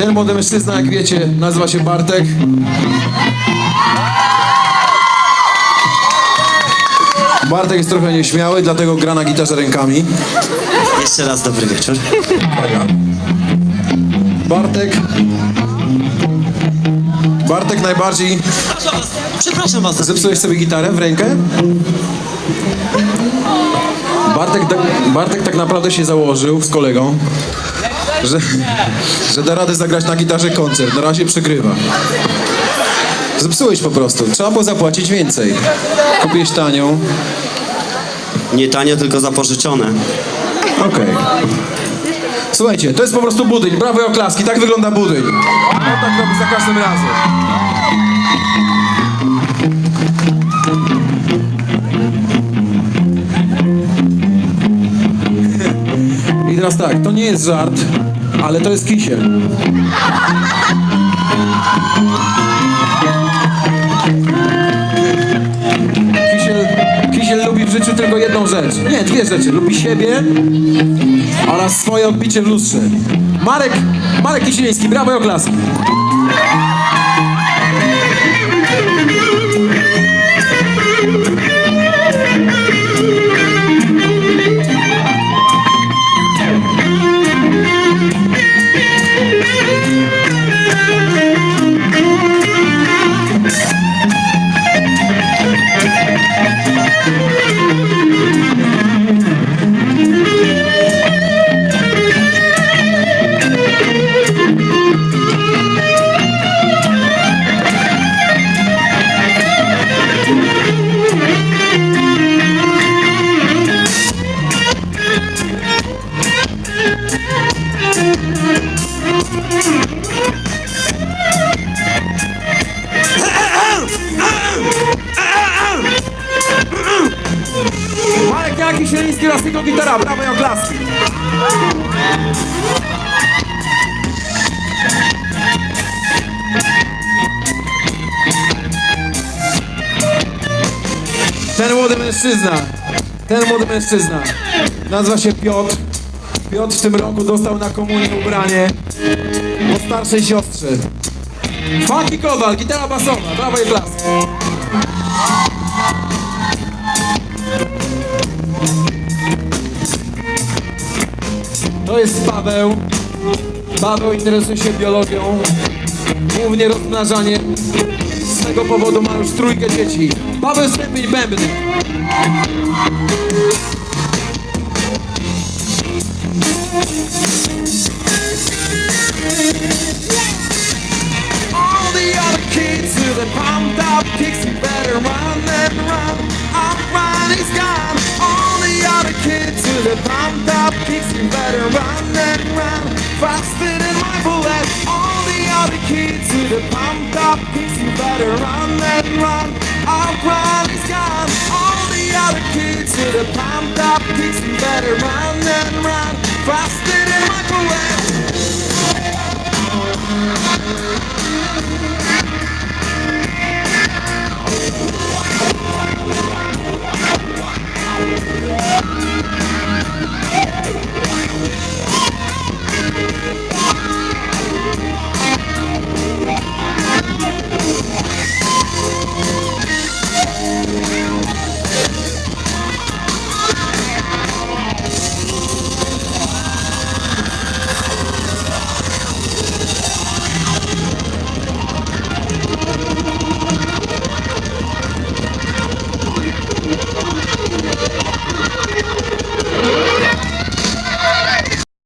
Ten młody mężczyzna, jak wiecie, nazywa się Bartek. Bartek jest trochę nieśmiały, dlatego gra na gitarze rękami. Jeszcze raz dobry wieczór. Bartek... Bartek najbardziej... Przepraszam was, przepraszam was. Zepsułeś sobie gitarę w rękę? Bartek, tak- Bartek tak naprawdę się założył z kolegą, że, że da radę zagrać na gitarze koncert. Na razie przegrywa. Zepsułeś po prostu. Trzeba było zapłacić więcej. Kupiłeś tanią. Nie tanio, tylko zapożyczone. Okej. Słuchajcie, to jest po prostu budyń. Brawo i oklaski. Tak wygląda budyń. On tak robi za każdym razem. I teraz tak, to nie jest żart, ale to jest kisiel. Kisiel, kisiel lubi w życiu tylko jedną rzecz. Nie, dwie rzeczy. Lubi siebie oraz swoje odbicie w lustrze. Marek, Marek Kisieliński, brawo i oklaski. Oraz jego gitara, brawo i oklaski. Ten młody mężczyzna, ten młody mężczyzna nazywa się Piotr. Piotr w tym roku dostał na komunię ubranie po starszej siostrze. Funky Kowal, gitara basowa, brawo i blask. To jest Paweł. Paweł interesuje się biologią, głównie rozmnażaniem. Z tego powodu ma już trójkę dzieci. Paweł Stępień Bębny. All the other kids the pumped up kicks, you better run and run. Our run is to the pumped up kicks, you better run and run. Faster than my bullet. All the other kids to the pumped up you better run and run. Our is gone. All the other kids to the pumped up kicks, you better run and run. Faster.